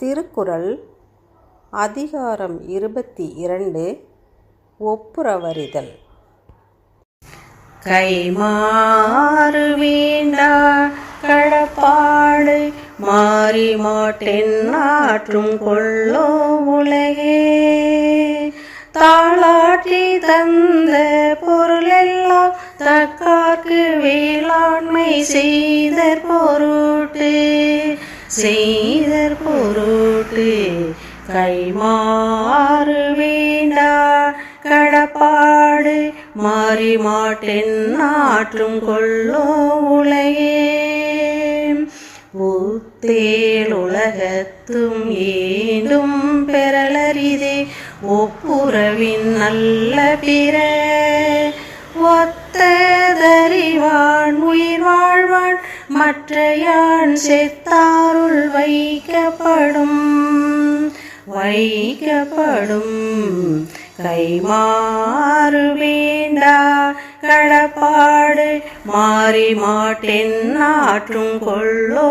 திருக்குறள் அதிகாரம் இருபத்தி இரண்டு ஒப்புரவறிதல். கைமாறு வேண்டா கடப்பாடு மாறி மாட்டென் ஆற்றும் கொள்ளோ உலகே. தாளாற்றி தந்த பொருளெல்லாம் தக்கார்க்கு வேளாண்மை செய்த பொருட்டு செய்தற் பொருட்டு கைமாறு வேண்டா. கடப்பாடு மாறி மாட்டென் ஆற்றும் கொள்ளோ உலகே. ஊத்தேல் உலகத்தும் ஏதும் பெறலரிதே ஒப்புறவின் நல்ல பிற ஒத்ததறிவான் உயிர் வாழ்வான் மற்ற யான் செத்தாருள் வைக்கப்படும் வைக்கப்படும். கைமாறு வேண்டா கடப்பாடு மாறி மாட்டேன் நாற்றும் கொள்ளோ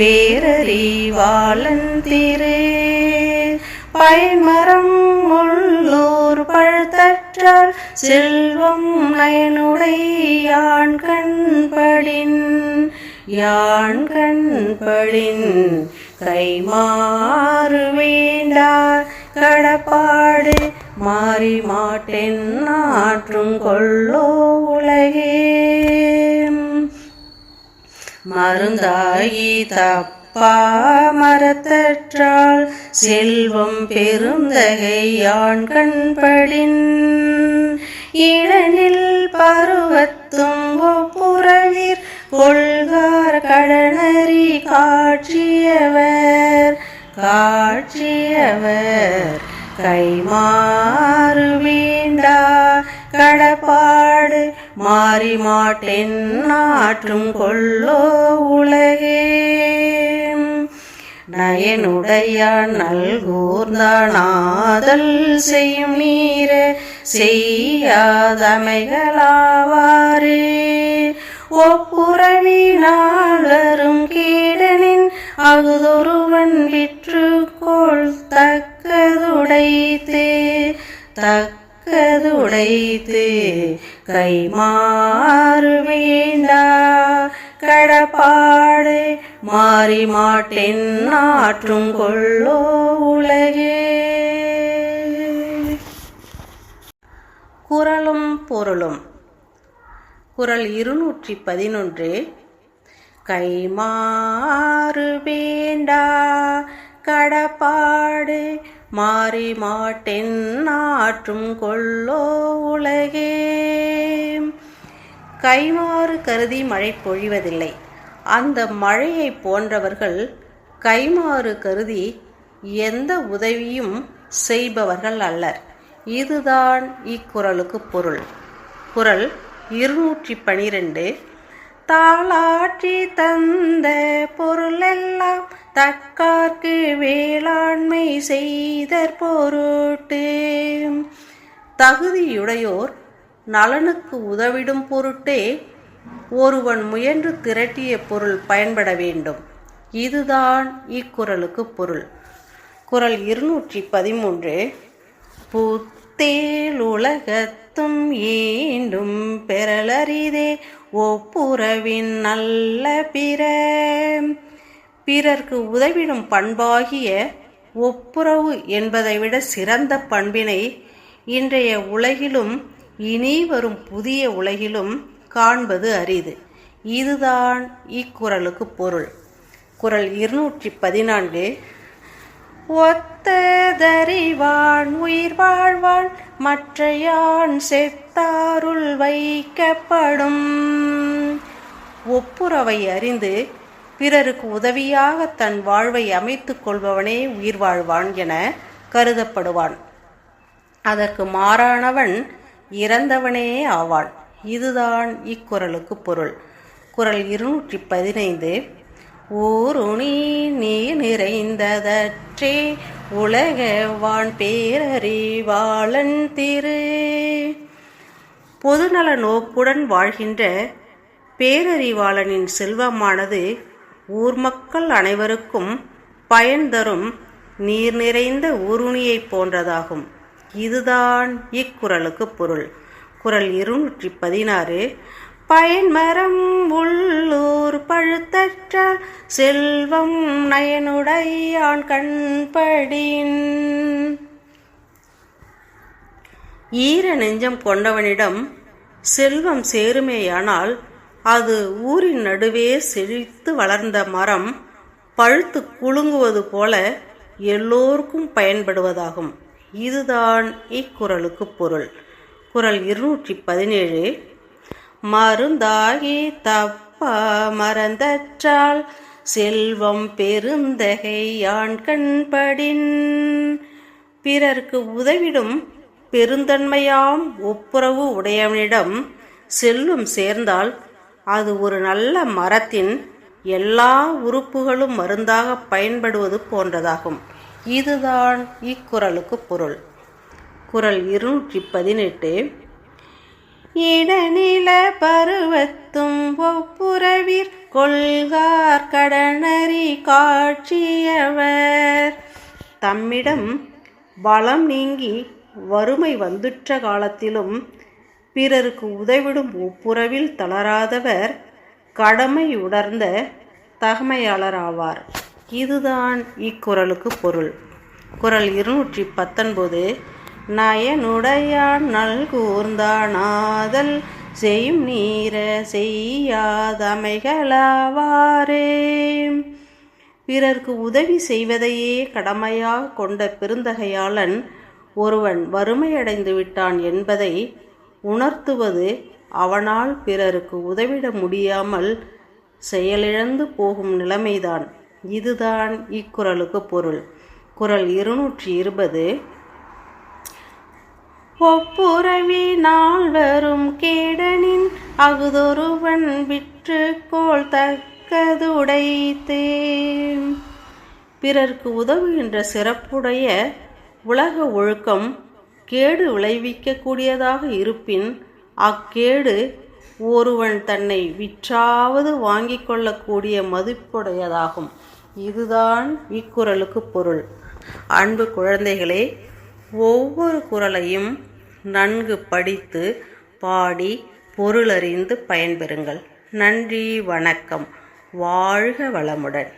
பேரறிவாளன் திரு பயன்மரம் உள்ளூர் பழுத்தற்றால் செல்வம் நயனுடையான் கண்படின் யான் கண்படின் கைமாறு வேண்டார் கடப்பாடு மாறி மாட்டேன் ஆற்றும் கொள்ளோ உலகே. மருந்தாயி தப்பா மரத்தற்றால் செல்வம் பெருந்தகை யான் கண்படின். இளனில் பருவத்தும் ஒப்புரவிற் கொள்கார் கடனறி காட்சியவர் காட்சியவர் கைமாறு வேண்டா கடப்ப மாறி மாட்டேன் ஆற்றும் கொள்ளோ உலகே. நயனுடையான் நல்கூர்ந்தானாதல் செய்யும் நீர செய்யாதமைகளாவாரே. ஒப்புரவினாளரும் கீடனின் அகுதொருவன் விற்றுக்கோள் தக்கதுடைத்து தக்கதுடைத்து. கைமாறு வேண்டா கடப்பாடு மாறி மாட்டேன் ஆற்றும் கொள்ளோ உலகே. குரலும் பொருளும். குரல் இருநூற்றி பதினொன்று. கைமாறு வேண்டா கடப்பாடு மாறி மாட்டென் ஆற்றும் கொள்ளோ உலகே. கைமாறு கருதி மழை பொழிவதில்லை. அந்த மழையை போன்றவர்கள் கைமாறு கருதி எந்த உதவியும் செய்பவர்கள் அல்லர். இதுதான் இக்குறளுக்கு பொருள். குரல் இருநூற்றி பனிரெண்டு தாளாட்சி தந்த பொருளெல்லாம் தக்கார்க்கு வேளாண்மை செய்தற் பொருட்டு. தகுதியுடையோர் நலனுக்கு உதவிடும் பொருட்டே ஒருவன் முயன்று திரட்டிய பொருள் பயன்பட வேண்டும். இதுதான் இக்குறளுக்கு பொருள். குரல் இருநூற்றி பதிமூன்று பூத் தேலுலகத்தும் ஈண்டும் பெறலரிதே ஒப்புரவின் நல்ல பிற. பிறர்க்கு உதவிடும் பண்பாகிய ஒப்புரவு என்பதை விட சிறந்த பண்பினை இன்றைய உலகிலும் இனி வரும் புதிய உலகிலும் காண்பது அரிது. இதுதான் இக்குறளுக்கு பொருள். குரல் இருநூற்றி பதினான்கு ஒத்ததறிவான் உயிர் வாழ்வான் மற்றையான் செத்தாருள் வைக்கப்படும். ஒப்புரவை அறிந்து பிறருக்கு உதவியாக தன் வாழ்வை அமைத்துக் கொள்பவனே உயிர் வாழ்வான் என கருதப்படுவான். அதற்கு மாறானவன் இறந்தவனே ஆவான். இதுதான் இக்குறளுக்கு பொருள். குரல் இருநூற்றி பதினைந்து ஊருணி நீ நிறைந்ததற்றே உலக வான் பேரறிவாளன் திரு. பொதுநல நோக்குடன் வாழ்கின்ற பேரறிவாளனின் செல்வமானது ஊர் மக்கள் அனைவருக்கும் பயன் தரும் நீர் நிறைந்த ஊருணியைப் போன்றதாகும். இதுதான் இக்குறளுக்கு பொருள். குறள் இருநூற்றி பதினாறு பயன்மரம் உள்ளூர் பழுத்தற்ற செல்வம் நயனுடையான் கண்படின். ஈர நெஞ்சம் கொண்டவனிடம் செல்வம் சேருமேயானால் அது ஊரின் நடுவே செழித்து வளர்ந்த மரம் பழுத்து குலுங்குவது போல எல்லோருக்கும் பயன்படுவதாகும். இதுதான் இக்குறளுக்கு பொருள். குரல் இருநூற்றி பதினேழு மருந்தாகி தப்பா மறந்தற்றால் செல்வம் பெருந்தகை யான் கண்படின். பிறர்க்கு உதவிடும் பெருந்தன்மையாம் ஒப்புரவு உடையவனிடம் செல்லும் சேர்ந்தால் அது ஒரு நல்ல மரத்தின் எல்லா உறுப்புகளும் மருந்தாக பயன்படுவது போன்றதாகும். இதுதான் இக்குறளுக்கு பொருள். குறள் இருநூற்றி பதினெட்டு. இடநில பருவத்தும் ஒப்புரவிற் கொள்கார் கடனறி காட்சியவர். தம்மிடம் பலம் நீங்கி வறுமை வந்துற்ற காலத்திலும் பிறருக்கு உதவிடும் ஒப்புரவில் தளராதவர். கடமை உணர்ந்த தகமையாளர் ஆவார் இதுதான் இக்குறளுக்கு பொருள். குரல் இருநூற்றி பத்தொன்பது நயனுடையான் நல்கூர்ந்தானாதல் செய்யும் நீர செய்யாதமைகளாவாரே. பிறர்க்கு உதவி செய்வதையே கடமையாக கொண்ட பெருந்தகையாளன் ஒருவன் வறுமையடைந்து விட்டான் என்பதை உணர்த்துவது அவனால் பிறருக்கு உதவிட முடியாமல் செயலிழந்து போகும் நிலைமைதான். இதுதான் இக்குறளுக்கு பொருள். குரல் இருநூற்றி இருபது ஒப்புரவி நால்வரும் கேடனின் அகுதொருவன் விற்று கோள் தக்கதுடைத்தே பிறர்க்கு உதவுகின்ற சிறப்புடைய உலக ஒழுக்கம் கேடு விளைவிக்கக்கூடியதாக இருப்பின் அக்கேடு ஒருவன் தன்னை விற்றாவது வாங்கிக் கொள்ளக்கூடிய மதிப்புடையதாகும். இதுதான் இக்குறளுக்கு பொருள். அன்பு குழந்தைகளே ஒவ்வொரு குறளையும் நன்கு படித்து பாடி பொருளறிந்து பயன்பெறுங்கள். நன்றி வணக்கம். வாழ்க வளமுடன்.